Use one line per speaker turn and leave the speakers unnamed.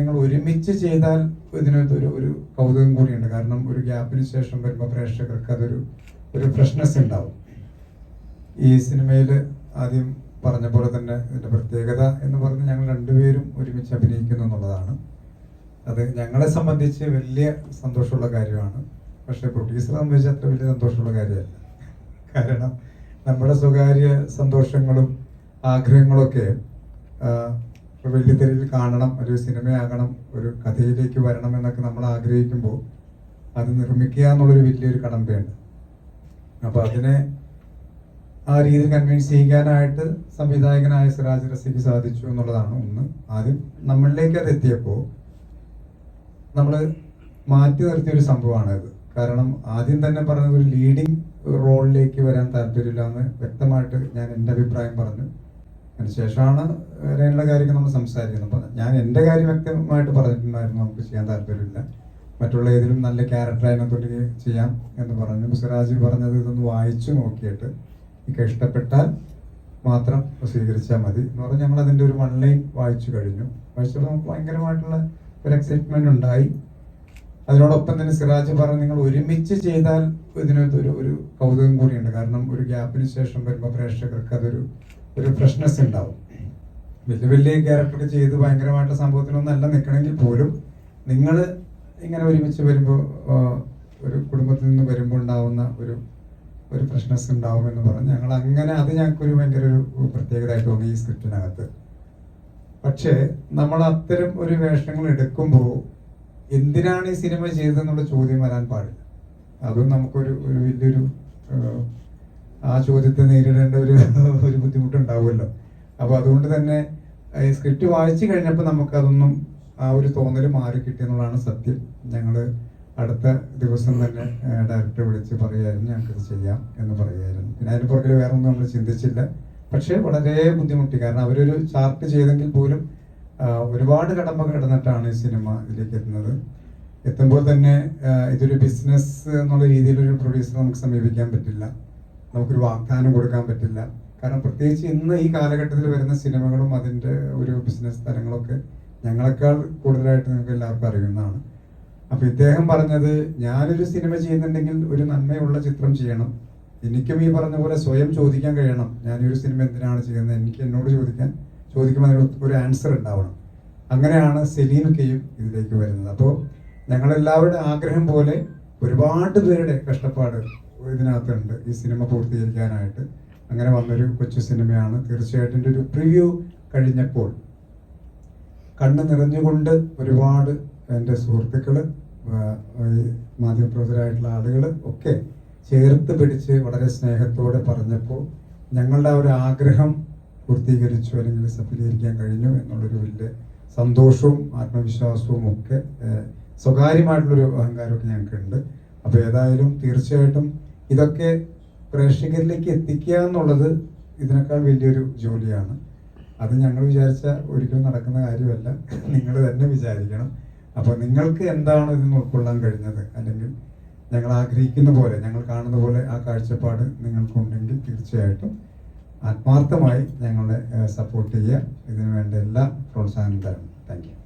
നിങ്ങൾ ഒരുമിച്ച് ചെയ്താൽ ഇതിനകത്ത് ഒരു ഒരു കൗതുകം കൂടിയുണ്ട്. കാരണം ഒരു ഗ്യാപ്പിന് ശേഷം വരുമ്പോൾ പ്രേക്ഷകർക്ക് അതൊരു ഒരു ഫ്രഷ്നെസ് ഉണ്ടാവും. ഈ സിനിമയിൽ ആദ്യം പറഞ്ഞ പോലെ തന്നെ ഇതിന്റെ പ്രത്യേകത എന്ന് പറഞ്ഞ് ഞങ്ങൾ രണ്ടുപേരും ഒരുമിച്ച് അഭിനയിക്കുന്നു എന്നുള്ളതാണ്. അത് ഞങ്ങളെ സംബന്ധിച്ച് വലിയ സന്തോഷമുള്ള കാര്യമാണ്. പക്ഷെ പ്രൊഡ്യൂസറെ സംബന്ധിച്ച് അത്ര വലിയ സന്തോഷമുള്ള കാര്യമല്ല. കാരണം നമ്മുടെ സ്വകാര്യ സന്തോഷങ്ങളും ആഗ്രഹങ്ങളൊക്കെ വെള്ളിത്തെരയിൽ കാണണം ഒരു സിനിമയാകണം ഒരു കഥയിലേക്ക് വരണം എന്നൊക്കെ നമ്മൾ ആഗ്രഹിക്കുമ്പോൾ അത് നിർമ്മിക്കുക എന്നുള്ളൊരു വലിയൊരു കടമ്പയുണ്ട് അപ്പോൾ അതിനെ ആ രീതിയിൽ കൺവിൻസ് ചെയ്യാനായിട്ട് സംവിധായകനായ സിറാജ് റസിക്ക് സാധിച്ചു എന്നുള്ളതാണ് ഒന്ന്. ആദ്യം നമ്മളിലേക്ക് അത് എത്തിയപ്പോൾ നമ്മൾ മാറ്റി നിർത്തിയ ഒരു സംഭവമാണ് ഇത് കാരണം ആദ്യം തന്നെ പറഞ്ഞത് ഒരു ലീഡിങ് റോളിലേക്ക് വരാൻ താല്പര്യമില്ല എന്ന് വ്യക്തമായിട്ട് ഞാൻ എന്റെ അഭിപ്രായം പറഞ്ഞു. അതിനുശേഷമാണ് വേറെയുള്ള കാര്യങ്ങൾ നമ്മൾ സംസാരിക്കുന്നത്. അപ്പോൾ ഞാൻ എന്റെ കാര്യം വ്യക്തമായിട്ട് പറഞ്ഞിട്ടുണ്ടായിരുന്നു നമുക്ക് ചെയ്യാൻ താല്പര്യമില്ല. മറ്റുള്ള ഏതിലും നല്ല ക്യാരക്ടർ അതിനകത്തോട്ട് ചെയ്യാം എന്ന് പറഞ്ഞു. സിറാജ് പറഞ്ഞത് ഇതൊന്ന് വായിച്ചു നോക്കിയിട്ട് എനിക്ക് ഇഷ്ടപ്പെട്ടാൽ മാത്രം സ്വീകരിച്ചാൽ മതി എന്ന് പറഞ്ഞാൽ ഞങ്ങൾ അതിന്റെ ഒരു വൺ ലൈൻ വായിച്ചു കഴിഞ്ഞു. വായിച്ചപ്പോൾ നമുക്ക് ഭയങ്കരമായിട്ടുള്ള ഒരു എക്സൈറ്റ്മെന്റ് ഉണ്ടായി. അതിനോടൊപ്പം തന്നെ സിറാജ് പറഞ്ഞു നിങ്ങൾ ഒരുമിച്ച് ചെയ്താൽ ഇതിനകത്ത് ഒരു ഒരു കൗതുകം കൂടിയുണ്ട്. കാരണം ഒരു ഗ്യാപ്പിന് ശേഷം വരുമ്പോൾ പ്രേക്ഷകർക്ക് അതൊരു ഒരു ഫ്രഷ്നെസ് ഉണ്ടാവും. വലിയ വലിയ ക്യാരക്ടർ ചെയ്ത് ഭയങ്കരമായിട്ടുള്ള അല്ല നിൽക്കണമെങ്കിൽ പോലും നിങ്ങൾ ഇങ്ങനെ ഒരുമിച്ച് വരുമ്പോൾ ഒരു കുടുംബത്തിൽ നിന്ന് വരുമ്പോൾ ഉണ്ടാവുന്ന ഒരു ഒരു ഫ്രഷ്നെസ് ഉണ്ടാവും എന്ന് പറഞ്ഞ് ഞങ്ങൾ അങ്ങനെ അത് ഞങ്ങൾക്കൊരു ഭയങ്കര ഒരു പ്രത്യേകതയായിട്ട് തോന്നി ഈ സ്ക്രിപ്റ്റിനകത്ത് പക്ഷേ നമ്മൾ അത്തരം ഒരു വേഷങ്ങൾ എടുക്കുമ്പോൾ എന്തിനാണ് ഈ സിനിമ ചെയ്തതെന്നുള്ള ചോദ്യം വരാൻ പാടില്ല. അതും നമുക്കൊരു ഒരു വലിയൊരു ആ ചോദ്യത്തെ നേരിടേണ്ട ഒരു ഒരു ബുദ്ധിമുട്ടുണ്ടാവുമല്ലോ. അപ്പോൾ അതുകൊണ്ട് തന്നെ സ്ക്രിപ്റ്റ് വായിച്ചു കഴിഞ്ഞപ്പോൾ നമുക്കതൊന്നും ആ ഒരു തോന്നൽ മാറി കിട്ടിയെന്നുള്ളതാണ് സത്യം. ഞങ്ങൾ അടുത്ത ദിവസം തന്നെ ഡയറക്ടറെ വിളിച്ച് പറയായിരുന്നു ഞങ്ങൾക്കത് ചെയ്യാം എന്ന് പറയായിരുന്നു. പിന്നെ അതിന് പുറകിൽ വേറെ ഒന്നും നമ്മൾ ചിന്തിച്ചില്ല. പക്ഷേ വളരെ ബുദ്ധിമുട്ടി. കാരണം അവരൊരു ചാർട്ട് ചെയ്തെങ്കിൽ പോലും ഒരുപാട് കടമ്പ കിടന്നിട്ടാണ് ഈ സിനിമ ഇതിലേക്ക് എത്തുന്നത്. എത്തുമ്പോൾ തന്നെ ഇതൊരു ബിസിനസ് എന്നുള്ള രീതിയിലൊരു പ്രൊഡ്യൂസർ നമുക്ക് സമീപിക്കാൻ പറ്റില്ല. നമുക്കൊരു വാഗ്ദാനം കൊടുക്കാൻ പറ്റില്ല. കാരണം പ്രത്യേകിച്ച് ഇന്ന് ഈ കാലഘട്ടത്തിൽ വരുന്ന സിനിമകളും അതിന്റെ ഒരു ബിസിനസ് തരങ്ങളൊക്കെ ഞങ്ങളെക്കാൾ കൂടുതലായിട്ട് നിങ്ങൾക്ക് എല്ലാവർക്കും അറിയുന്നതാണ്. അപ്പം ഇദ്ദേഹം പറഞ്ഞത് ഞാനൊരു സിനിമ ചെയ്യുന്നുണ്ടെങ്കിൽ ഒരു നന്മയുള്ള ചിത്രം ചെയ്യണം. എനിക്കും ഈ പറഞ്ഞ പോലെ സ്വയം ചോദിക്കാൻ കഴിയണം. ഒരു സിനിമ എന്തിനാണ് ചെയ്യുന്നത്? എനിക്ക് എന്നോട് ചോദിക്കാൻ ചോദിക്കുമ്പോൾ അതിന് ഒരു ആൻസർ ഉണ്ടാവണം. അങ്ങനെയാണ് സെലീനൊക്കെയും ഇതിലേക്ക് വരുന്നത്. അപ്പോൾ ഞങ്ങളെല്ലാവരുടെ ആഗ്രഹം പോലെ ഒരുപാട് പേരുടെ കഷ്ടപ്പാട് ഇതിനകത്തുണ്ട് ഈ സിനിമ പൂർത്തീകരിക്കാനായിട്ട്. അങ്ങനെ വന്നൊരു കൊച്ചു സിനിമയാണ്. തീർച്ചയായിട്ടും ഒരു പ്രിവ്യൂ കഴിഞ്ഞപ്പോൾ കണ്ണ് നിറഞ്ഞുകൊണ്ട് ഒരുപാട് എന്റെ സുഹൃത്തുക്കൾ മാധ്യമപ്രവർത്തകരായിട്ടുള്ള ആളുകൾ ഒക്കെ ചേർത്ത് പിടിച്ച് വളരെ സ്നേഹത്തോടെ പറഞ്ഞപ്പോൾ ഞങ്ങളുടെ ഒരു ആഗ്രഹം പൂർത്തീകരിച്ചു അല്ലെങ്കിൽ സഫലീകരിക്കാൻ കഴിഞ്ഞു എന്നുള്ളൊരു വലിയ സന്തോഷവും ആത്മവിശ്വാസവും ഒക്കെ സ്വകാര്യമായിട്ടുള്ളൊരു അഹങ്കാരമൊക്കെ ഞങ്ങൾക്കുണ്ട്. അപ്പോൾ ഏതായാലും തീർച്ചയായിട്ടും ഇതൊക്കെ പ്രേക്ഷകരിലേക്ക് എത്തിക്കുക എന്നുള്ളത് ഇതിനേക്കാൾ വലിയൊരു ജോലിയാണ്. അത് ഞങ്ങൾ വിചാരിച്ച ഒരിക്കലും നടക്കുന്ന കാര്യമല്ല. നിങ്ങൾ തന്നെ വിചാരിക്കണം. അപ്പോൾ നിങ്ങൾക്ക് എന്താണ് ഇതിന് ഉൾക്കൊള്ളാൻ കഴിഞ്ഞത്? അല്ലെങ്കിൽ ഞങ്ങൾ ആഗ്രഹിക്കുന്ന പോലെ ഞങ്ങൾ കാണുന്ന പോലെ ആ കാഴ്ചപ്പാട് നിങ്ങൾക്കുണ്ടെങ്കിൽ തീർച്ചയായിട്ടും ആത്മാർത്ഥമായി ഞങ്ങളെ സപ്പോർട്ട് ചെയ്യുക. ഇതിനു വേണ്ട എല്ലാ പ്രോത്സാഹനം തരണം താങ്ക്